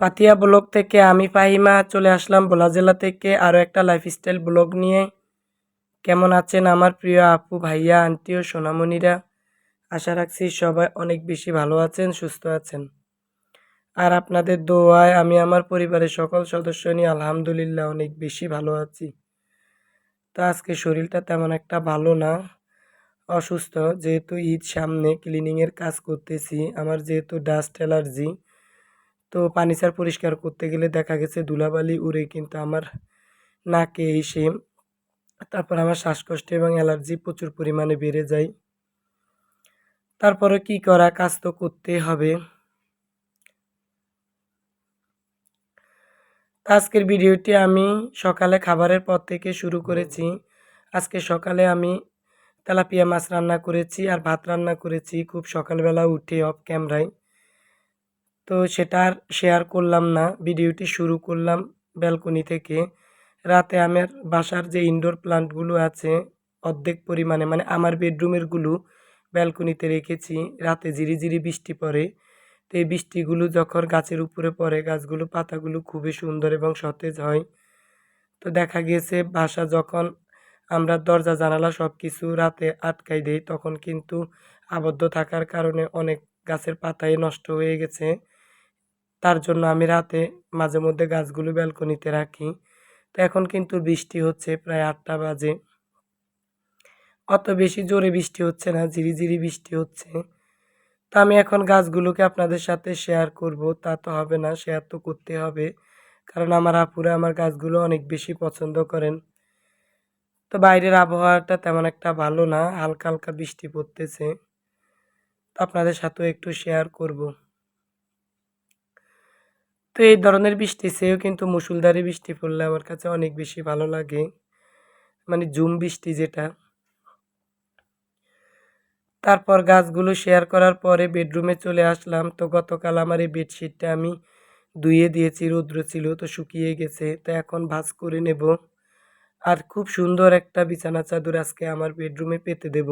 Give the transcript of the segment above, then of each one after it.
পাতিয়া ব্লগ থেকে আমি ফাহিমা চলে আসলাম ভোলা জেলা থেকে আরও একটা লাইফস্টাইল ব্লগ নিয়ে। কেমন আছেন আমার প্রিয় আপু, ভাইয়া আন্টি ও সোনামণিরা? আশা রাখছি সবাই অনেক বেশি ভালো আছেন, সুস্থ আছেন। আর আপনাদের দোয়ায় আমি আমার পরিবারের সকল সদস্য নিয়ে আলহামদুলিল্লাহ অনেক বেশি ভালো আছি। তো আজকে শরীরটা তেমন একটা ভালো না, অসুস্থ। যেহেতু ঈদ সামনে ক্লিনিংয়ের কাজ করতেছি। আমার যেহেতু ডাস্ট অ্যালার্জি তো পানিসার পরিষ্কার করতে গেলে দেখা গেছে ধুলাবালি, উড়ে কিন্তু আমার নাকে এসে তারপর আমার শ্বাসকষ্ট এবং অ্যালার্জি প্রচুর পরিমাণে বেড়ে যায়। তারপরে কি করা, কাজ তো করতে হবে। আজকের ভিডিওটি আমি সকালে খাবারের পর থেকে শুরু করেছি। আজকে সকালে আমি তেলাপিয়া মাছ রান্না করেছি আর ভাত রান্না করেছি। খুব সকালবেলা উঠে অফ ক্যামেরায় তো সেটা আর শেয়ার করলাম না। ভিডিওটি শুরু করলাম ব্যালকনি থেকে। রাতে আমার বাসার যে ইনডোর প্লান্টগুলো আছে, অর্ধেক পরিমাণে মানে আমার বেডরুমেরগুলো ব্যালকনিতে রেখেছি। রাতে ঝিরিঝিরি বৃষ্টি পড়ে। তো এই বৃষ্টিগুলো যখন গাছের উপরে পড়ে, গাছগুলো, পাতাগুলো খুবই সুন্দর এবং সতেজ হয়। তো দেখা গিয়েছে, বাসা যখন আমরা দরজা, জানালা সব কিছু রাতে আটকাই দিই, তখন কিন্তু আবদ্ধ থাকার কারণে অনেক গাছের পাতাই নষ্ট হয়ে গেছে। তার জন্য আমি রাতে মাঝে মধ্যে গাছগুলো ব্যালকনিতে রাখি। তো এখন কিন্তু বৃষ্টি হচ্ছে, প্রায় আটটা বাজে। অত বেশি জোরে বৃষ্টি হচ্ছে না, ঝিরিঝিরি বৃষ্টি হচ্ছে। তো আমি এখন গাছগুলোকে আপনাদের সাথে শেয়ার করব। তা তো হবে না শেয়ার তো করতে হবে। কারণ আমার আপুরা আমার গাছগুলো অনেক বেশি পছন্দ করেন। তো বাইরের আবহাওয়াটা তেমন একটা ভালো না, হালকা হালকা বৃষ্টি পড়তেছে। তো আপনাদের সাথেও একটু শেয়ার করব। তো এই ধরনের বৃষ্টি সেও কিন্তু মুসুলধারে বৃষ্টি পড়লে আমার কাছে অনেক বেশি ভালো লাগে। মানে জুম বৃষ্টি যেটা। তারপর গাছগুলো শেয়ার করার পরে বেডরুমে চলে আসলাম। তো গতকাল আমার এই বেডশিটটা আমি ধুয়ে দিয়েছি, রৌদ্র ছিল তো শুকিয়ে গেছে। তো এখন ভাজ করে নেব। আর খুব সুন্দর একটা বিছানা চাদর আজকে আমার বেডরুমে পেতে দেব।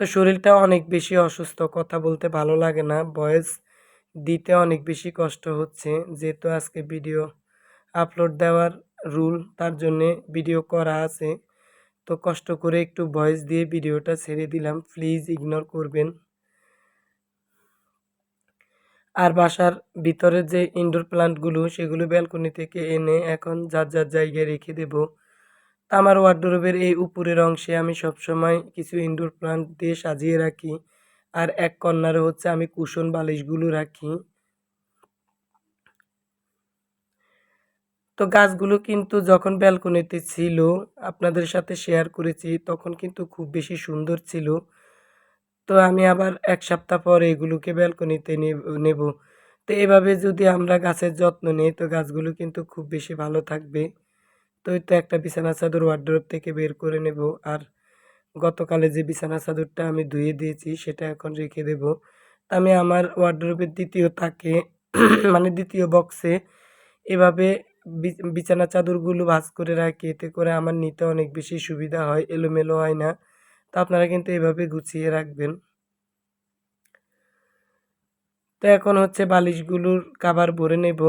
তো শরীরটা অনেক বেশি অসুস্থ, কথা বলতে ভালো লাগে না। বয়েস দিতে অনেক বেশি কষ্ট হচ্ছে। যেহেতু আজকে ভিডিও আপলোড দেওয়ার রুল তার জন্যে ভিডিও করা আছে। তো কষ্ট করে একটু ভয়েস দিয়ে ভিডিওটা ছেড়ে দিলাম। প্লিজ ইগনোর করবেন। আর বাসার ভিতরে যে ইনডোর প্লান্টগুলো সেগুলো ব্যালকনি থেকে এনে এখন যার যার জায়গায় রেখে দেব। আমার ওয়ার্ডরোবের এই উপরের অংশে আমি সবসময় কিছু ইনডোর প্লান্ট দিয়ে সাজিয়ে রাখি। আর এক কর্নারে হচ্ছে আমি কুশন বালিশগুলো রাখি। তো গাছগুলো কিন্তু যখন ব্যালকনিতে ছিল, আপনাদের সাথে শেয়ার করেছি, তখন কিন্তু খুব বেশি সুন্দর ছিল। তো আমি আবার এক সপ্তাহ পর এগুলোকে ব্যালকনিতে নেব তো এভাবে যদি আমরা গাছের যত্ন নিই, তো গাছগুলো কিন্তু খুব বেশি ভালো থাকবে। তো তো একটা বিছানা চাদর ওয়ার্ড্রোপ থেকে বের করে নেব। আর গতকালে যে বিছানা চাদরটা আমি ধুয়ে দিয়েছি, সেটা এখন রেখে দেব। আমি আমার ওয়ার্ড্রোপের দ্বিতীয় তাকে মানে দ্বিতীয় বক্সে এভাবে বিছানা চাদরগুলো ভাজ করে রাখি। এতে করে আমার নিতে অনেক বেশি সুবিধা হয়, এলোমেলো হয় না। তো আপনারা কিন্তু এভাবে গুছিয়ে রাখবেন। তো এখন হচ্ছে বালিশগুলোর কাবার ভরে নেব।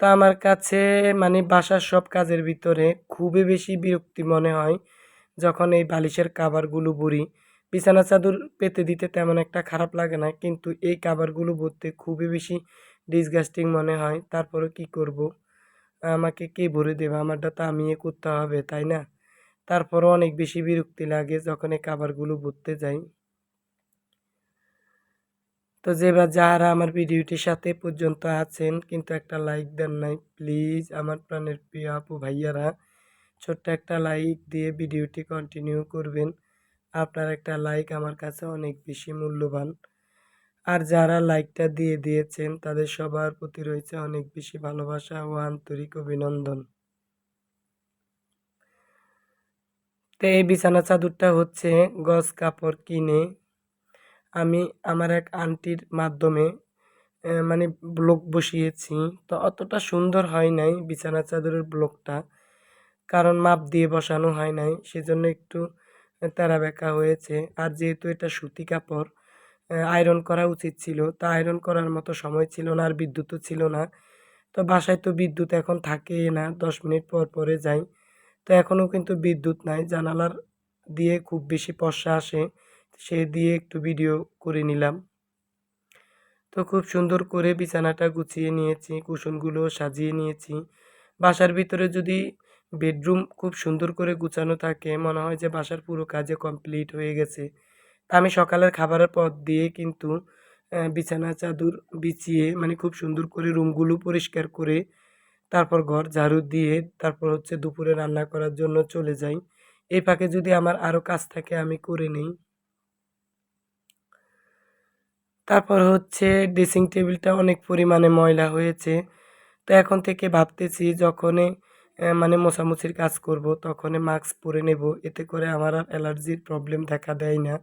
তো আমার কাছে মানে বাসার সব কাজের ভিতরে খুবই বেশি বিরক্তি মনে হয়। যখন এই বালিশের কাবারগুলো ভরি বিছানা চাদর পেতে দিতে তেমন একটা খারাপ লাগে না, কিন্তু এই কাবারগুলো ভরতে খুবই বেশি ডিসগাস্টিং মনে হয়। তারপরে কি করব? আমাকে কে ভরে দেবে? আমারটা তো আমি করতে হবে, তাই না? তারপরও অনেক বেশি বিরক্তি লাগে যখন এই খাবারগুলো ভরতে যাই। তো যেবার যারা আমার ভিডিওটির সাথে পর্যন্ত আছেন, কিন্তু একটা লাইক দেন নাই প্লিজ আমার প্রাণের প্রিয় আপু ভাইয়ারা। ছোট্ট একটা লাইক দিয়ে ভিডিওটি কন্টিনিউ করবেন। আপনার একটা লাইক আমার কাছে অনেক বেশি মূল্যবান। আর যারা লাইকটা দিয়ে দিয়েছেন, তাদের সবার প্রতি রয়েছে অনেক বেশি ভালোবাসা ও আন্তরিক অভিনন্দন। তো এই বিছানা চাদরটা হচ্ছে গজ কাপড় কিনে আমি আমার এক আন্টির মাধ্যমে মানে ব্লক বসিয়েছি। তো অতটা সুন্দর হয় নাই বিছানা চাদরের ব্লকটা কারণ মাপ দিয়ে বসানো হয় নাই, সেজন্য একটু তেরা বেঁকা হয়েছে। আর যেহেতু এটা সুতি কাপড় আয়রন করা উচিত ছিল, তা আয়রন করার মতো সময় ছিল না আর বিদ্যুৎও ছিল না। তো বাসায় তো বিদ্যুৎ এখন থাকেই না, দশ মিনিট পর পরে যাই। তো এখনও কিন্তু বিদ্যুৎ নাই, জানালার দিয়ে খুব বেশি পশা আসে, সে দিয়ে একটু ভিডিও করে নিলাম। তো খুব সুন্দর করে বিছানাটা গুছিয়ে নিয়েছি, কুশনগুলো সাজিয়ে নিয়েছি। বাসার ভিতরে যদি বেডরুম খুব সুন্দর করে গুছানো থাকে। মনে হয় যে বাসার পুরো কাজে কমপ্লিট হয়ে গেছে। আমি সকালের খাবারের পথ দিয়ে কিন্তু বিছানা, চাদর বিছিয়ে মানে খুব সুন্দর করে রুমগুলো পরিষ্কার করে, তারপর ঘর ঝাড়ু দিয়ে, তারপর হচ্ছে দুপুরে রান্না করার জন্য চলে যাই। এই ফাঁকে যদি আমার আরও কাজ থাকে, আমি করে নিই। তারপর হচ্ছে ড্রেসিং টেবিলটা অনেক পরিমাণে ময়লা হয়েছে। তো এখন থেকে ভাবতেছি যখনই মানে মোছামুছির কাজ করব, তখনই মাস্ক পরে নেব। এতে করে আমার আর অ্যালার্জির প্রবলেম দেখা দেয় না।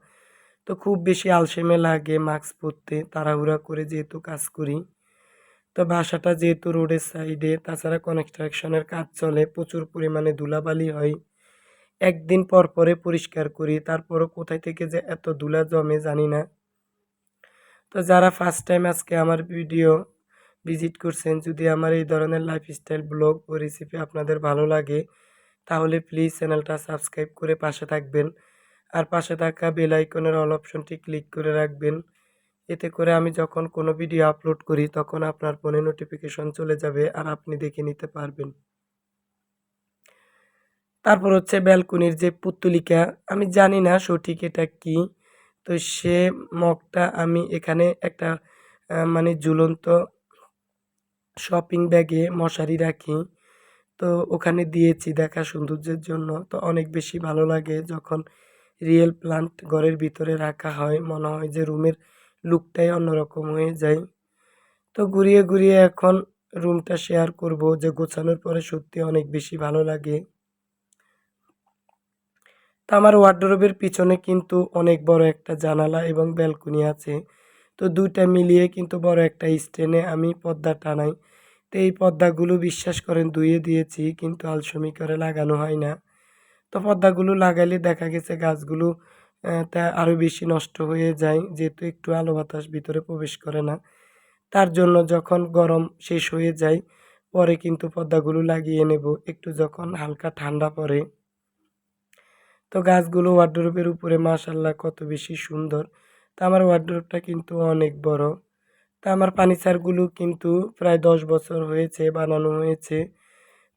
তো খুব বেশি আলসেমে লাগে মাস্ক পরতে, তাড়াহুড়া করে যেহেতু কাজ করি। তো বাসাটা যেহেতু রোডের সাইডে তাছাড়া কনস্ট্রাকশনের কাজ চলে, প্রচুর পরিমাণে ধুলাবালি হয়। একদিন পর পরে পরিষ্কার করি, তারপরও কোথায় থেকে যে এত ধুলা জমে জানি না। তো যারা ফার্স্ট টাইম আজকে আমার ভিডিও ভিজিট করছেন, যদি আমার এই ধরনের লাইফস্টাইল ব্লগ ও রেসিপি আপনাদের ভালো লাগে, তাহলে প্লিজ চ্যানেলটা সাবস্ক্রাইব করে পাশে থাকবেন। আর পাশে থাকা বেল আইকনের অল অপশনটি ক্লিক করে রাখবেন। এতে করে আমি যখন কোনো ভিডিও আপলোড করি, তখন আপনার ফোনে নোটিফিকেশন চলে যাবে আর আপনি দেখে নিতে পারবেন। তারপর হচ্ছে ব্যালকনির যে পুত্তলিকা, আমি জানি না সঠিক এটা কি, তো সে মগটা আমি এখানে একটা মানে ঝুলন্ত শপিং ব্যাগে মশারি রাখি। তো ওখানে দিয়েছি দেখা সৌন্দর্যের জন্য। তো অনেক বেশি ভালো লাগে যখন রিয়েল প্লান্ট ঘরের ভিতরে রাখা হয়। মনে হয় যে রুমের লুকটাই অন্যরকম হয়ে যায়। তো ঘুরিয়ে ঘুরিয়ে এখন রুমটা শেয়ার করব যে গোছানোর পরে সত্যি অনেক বেশি ভালো লাগে। তো আমার ওয়ার্ডরোবের পিছনে কিন্তু অনেক বড় একটা জানালা এবং ব্যালকনি আছে। তো দুইটা মিলিয়ে কিন্তু বড় একটা স্টেনে আমি পর্দা টানাই। তো এই পর্দাগুলো বিশ্বাস করেন ধুয়ে দিয়েছি, কিন্তু আলসেমি করে লাগানো হয় না। তো পর্দাগুলো লাগাইলে দেখা গেছে গাছগুলো তা আরও বেশি নষ্ট হয়ে যায়, যেহেতু একটু আলো বাতাস ভিতরে প্রবেশ করে না। তার জন্য যখন গরম শেষ হয়ে যায়, পরে কিন্তু পর্দাগুলো লাগিয়ে নেব। একটু যখন হালকা ঠান্ডা পড়ে। তো গাছগুলো ওয়ার্ডরোবের উপরে মাশাল্লাহ কত বেশি সুন্দর। তা আমার ওয়ার্ডরোবটা কিন্তু অনেক বড়। তা আমার ফার্নিচারগুলো কিন্তু প্রায় দশ বছর হয়েছে, বানানো হয়েছে।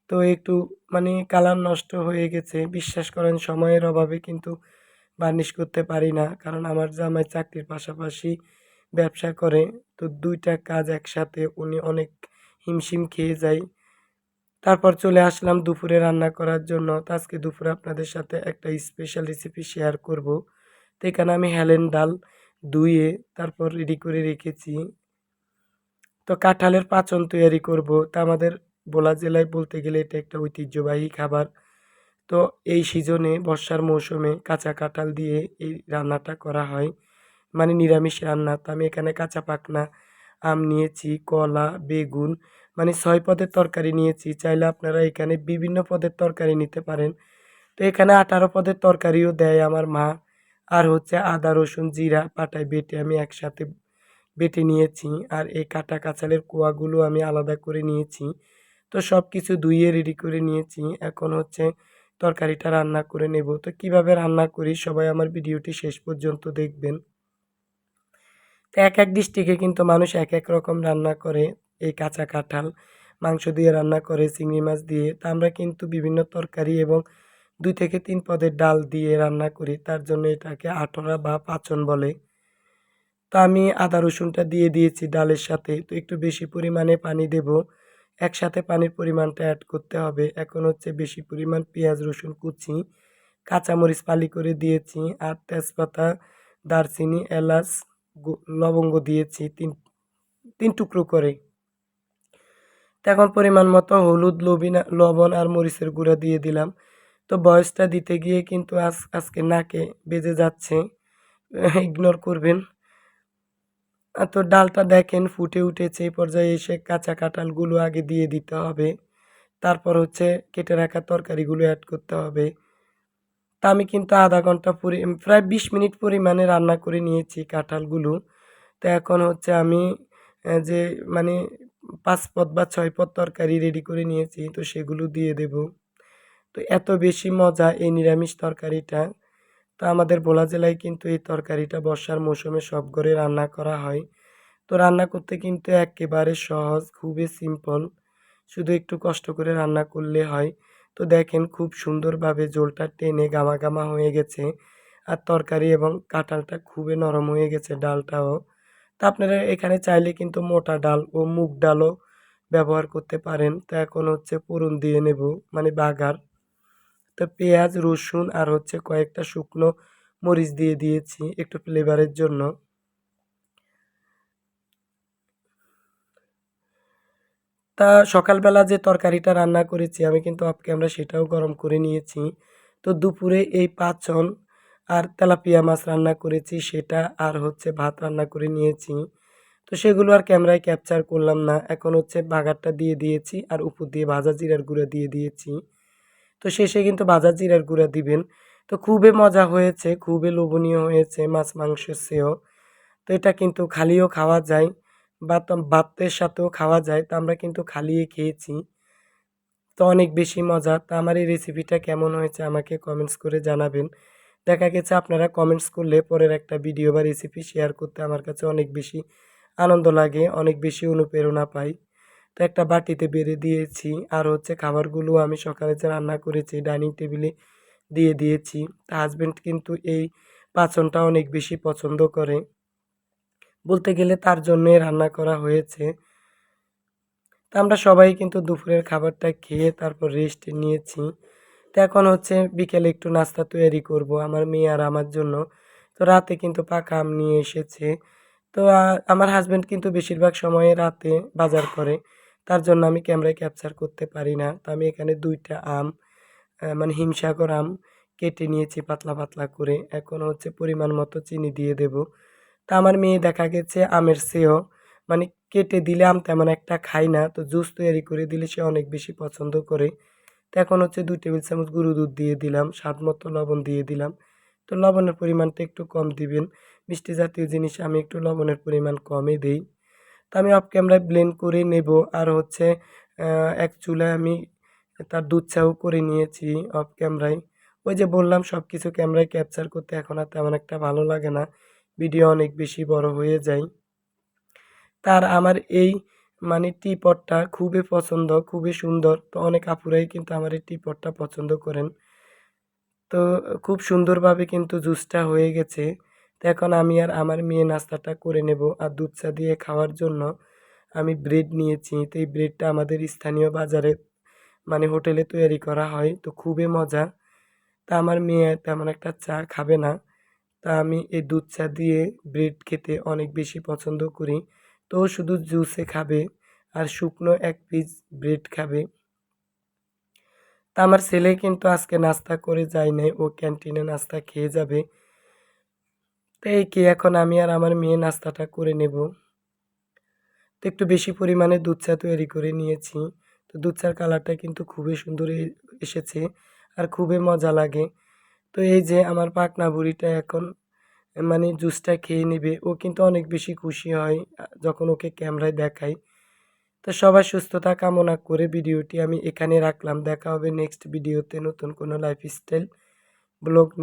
তো একটু মানে কালার নষ্ট হয়ে গেছে। বিশ্বাস করেন, সময়ের অভাবে কিন্তু বার্নিশ করতে পারি না। কারণ আমার জামাই চাকরির পাশাপাশি ব্যবসা করে। তো দুইটা কাজ একসাথে উনি অনেক হিমশিম খেয়ে যায়। তারপর চলে আসলাম দুপুরে রান্না করার জন্য। তো আজকে দুপুরে আপনাদের সাথে একটা স্পেশাল রেসিপি শেয়ার করব। তো এখানে আমি হেলেন ডাল ধুয়ে তারপর রেডি করে রেখেছি। তো কাঁঠালের পাচন তৈরি করব। তা আমাদের ভোলা জেলায় বলতে গেলে এটা একটা ঐতিহ্যবাহী খাবার। তো এই সিজনে বর্ষার মৌসুমে কাঁচা কাঁঠাল দিয়ে এই রান্নাটা করা হয়। মানে নিরামিষ রান্না। তো আমি এখানে কাঁচা পাকনা, আম নিয়েছি, কলা, বেগুন মানে ছয় পদের তরকারি নিয়েছি। চাইলে আপনারা এখানে বিভিন্ন পদের তরকারি নিতে পারেন। তো এখানে আঠারো পদের তরকারিও দেয় আমার মা। আর হচ্ছে আদা, রসুন, জিরা পাটায় বেটে আমি একসাথে বেটে নিয়েছি। আর এই কাটা কাঁচালের কোয়াগুলো আমি আলাদা করে নিয়েছি। তো সব কিছু ধুয়ে রেডি করে নিয়েছি। এখন হচ্ছে তরকারিটা রান্না করে নেব। তো কীভাবে রান্না করি সবাই আমার ভিডিওটি শেষ পর্যন্ত দেখবেন। তো এক এক ডিস্ট্রিক্টে কিন্তু মানুষ এক এক রকম রান্না করে। এই কাঁচা কাঁঠাল মাংস দিয়ে রান্না করে, চিংড়ি মাছ দিয়ে। তা আমরা কিন্তু বিভিন্ন তরকারি এবং দুই থেকে তিন পদের ডাল দিয়ে রান্না করি, তার জন্য এটাকে আঠরা বা পাচন বলে। তা আমি আদা, রসুনটা দিয়ে দিয়েছি ডালের সাথে। তো একটু বেশি পরিমাণে পানি দেব। একসাথে পানির পরিমাণটা অ্যাড করতে হবে। এখন হচ্ছে বেশি পরিমাণ পেঁয়াজ, রসুন কুচি, কাঁচামরিচ পালি করে দিয়েছি আর তেজপাতা, দারচিনি, এলাচ লবঙ্গ দিয়েছি তিন তিন টুকরো করে। এখন পরিমাণ মতো হলুদ লবিনা লবণ আর মরিচের গুঁড়া দিয়ে দিলাম। তো বয়সটা দিতে গিয়ে কিন্তু আজ, আজকে নাকে বেজে যাচ্ছে। ইগনোর করবেন। তো ডালটা দেখেন, ফুটে উঠেছে, এই পর্যায়ে এসে কাঁচা কাঁঠালগুলো আগে দিয়ে দিতে হবে। তারপর হচ্ছে কেটে রাখা তরকারিগুলো অ্যাড করতে হবে। তা আমি কিন্তু আধা ঘণ্টা পরি, প্রায় বিশ মিনিট পরিমাণে রান্না করে নিয়েছি কাঁঠালগুলো। তো এখন হচ্ছে আমি যে মানে পাঁচ পদ বা ছয় পদ তরকারি রেডি করে নিয়েছি, তো সেগুলো দিয়ে দেব। তো এত বেশি মজা এই নিরামিষ তরকারিটা। তো আমাদের ভোলা জেলায় কিন্তু এই তরকারিটা বর্ষার মৌসুমে সব ঘরে রান্না করা হয়। তো রান্না করতে কিন্তু একেবারে সহজ, খুবই সিম্পল শুধু একটু কষ্ট করে রান্না করলে হয়। তো দেখেন খুব সুন্দরভাবে ঝোলটা টেনে গামা গামা হয়ে গেছে আর তরকারি এবং কাঁঠালটা খুবই নরম হয়ে গেছে ডালটাও। তা আপনারা এখানে চাইলে কিন্তু মোটা ডাল ও মুগ ডালও ব্যবহার করতে পারেন। তো এখন হচ্ছে পুরন দিয়ে নেব মানে বাগার। তো পেঁয়াজ, রসুন আর হচ্ছে কয়েকটা শুকনো মরিচ দিয়ে দিয়েছি একটু ফ্লেভারের জন্য। তা সকালবেলা যে তরকারিটা রান্না করেছি আমি কিন্তু অফ ক্যামেরা সেটাও গরম করে নিয়েছি। তো দুপুরে এই পাঁচন আর তেলাপিয়া মাছ রান্না করেছি, সেটা আর হচ্ছে ভাত রান্না করে নিয়েছি। তো সেগুলো আর ক্যামেরায় ক্যাপচার করলাম না, এখন হচ্ছে বাগারটা দিয়ে দিয়েছি আর উপর দিয়ে ভাজা জিরার গুঁড়া দিয়ে দিয়েছি। তো শেষে কিন্তু ভাজা জিরার গুঁড়া দিবেন। তো খুবই মজা হয়েছে, খুবই লোভনীয় হয়েছে মাছ মাংসের চেয়েও। তো এটা কিন্তু খালিও খাওয়া যায় বা ভাতের সাথেও খাওয়া যায়, তো আমরা কিন্তু খালিয়ে খেয়েছি। তো অনেক বেশি মজা। তো আমার এই রেসিপিটা কেমন হয়েছে আমাকে কমেন্টস করে জানাবেন। দেখা গেছে আপনারা কমেন্টস করলে পরের একটা ভিডিও বা রেসিপি শেয়ার করতে আমার কাছে অনেক বেশি আনন্দ লাগে, অনেক বেশি অনুপ্রেরণা পাই। তো একটা বাটিতে বেড়ে দিয়েছি। আর হচ্ছে খাবারগুলো আমি সকালে যে রান্না করেছি, ডাইনিং টেবিলে দিয়ে দিয়েছি। হাজব্যান্ড কিন্তু এই পাচনটা অনেক বেশি পছন্দ করে। বলতে গেলে তার জন্যই রান্না করা হয়েছে। তা আমরা সবাই কিন্তু দুপুরের খাবারটা খেয়ে তারপর রেস্ট নিয়েছি। তো এখন হচ্ছে বিকেলে একটু নাস্তা তৈরি করব আমার মেয়ে আর আমার জন্য। তো রাতে কিন্তু পাকা আম নিয়ে এসেছে। তো আমার হাজব্যান্ড কিন্তু বেশিরভাগ সময়ে রাতে বাজার করে। তার জন্য আমি ক্যামেরায় ক্যাপচার করতে পারি না। তো আমি এখানে দুইটা আম মানে হিমসাগর আম কেটে নিয়েছি পাতলা পাতলা করে। এখন হচ্ছে পরিমাণ মতো চিনি দিয়ে দেব। তা আমার মেয়ে দেখা গেছে আমের চেয়েও মানে কেটে দিলে আম তেমন একটা খাই না। তো জুস তৈরি করে দিলে সে অনেক বেশি পছন্দ করে। তো এখন হচ্ছে দুই টেবিল চামচ গুঁড়ো দুধ দিয়ে দিলাম, স্বাদ মতো লবণ দিয়ে দিলাম। তো লবণের পরিমাণটা একটু কম দিবেন। মিষ্টি জাতীয় জিনিস আমি একটু লবণের পরিমাণ কমই দিই। তো আমি অফ ক্যামেরায় ব্লেন্ড করে নেব। আর হচ্ছে এক চুলায় আমি তার দুধ চাও করে নিয়েছি অফ ক্যামেরায় ওই যে বললাম সব কিছু ক্যামেরায় ক্যাপচার করতে এখন আর তেমন একটা ভালো লাগে না। ভিডিও অনেক বেশি বড় হয়ে যায়। তার আমার এই মানে টি পটটা খুবই পছন্দ, খুবই সুন্দর। তো অনেক আপুরাই কিন্তু আমার এই টি পটটা পছন্দ করেন। তো খুব সুন্দরভাবে কিন্তু জুসটা হয়ে গেছে। তো এখন আমি আর আমার মেয়ে নাস্তাটা করে নেব আর দুধ চা দিয়ে খাওয়ার জন্য আমি ব্রেড নিয়েছি। তো এই ব্রেডটা আমাদের স্থানীয় বাজারে মানে হোটেলে তৈরি করা হয়। তো খুবই মজা। তা আমার মেয়ে তেমন একটা চা খাবে না। তা আমি এই দুধ চা দিয়ে ব্রেড খেতে অনেক বেশি পছন্দ করি। তো শুধু জুসে খাবে আর শুকনো এক পিস ব্রেড খাবে। তা আমার ছেলে কিন্তু আজকে নাস্তা করে যায় নাই। ও ক্যান্টিনে নাস্তা খেয়ে যাবে। তো এই কি, এখন আমি আর আমার মেয়ে নাস্তাটা করে নেব। তো একটু বেশি পরিমাণে দুধ চা তৈরি করে নিয়েছি। তো দুধ চার কালারটা কিন্তু খুবই সুন্দর এসেছে আর খুবই মজা লাগে। তো এই যে আমার পাকনা বুড়িটা এখন মানে জুসটা খেয়ে নেবে, ও কিন্তু অনেক বেশি খুশি হয় যখন ওকে ক্যামেরায় দেখাই। তো সবাই সুস্থতা কামনা করে ভিডিওটি আমি এখানে রাখলাম। দেখা হবে নেক্সট ভিডিওতে নতুন কোনো লাইফস্টাইল ব্লগ নিয়ে।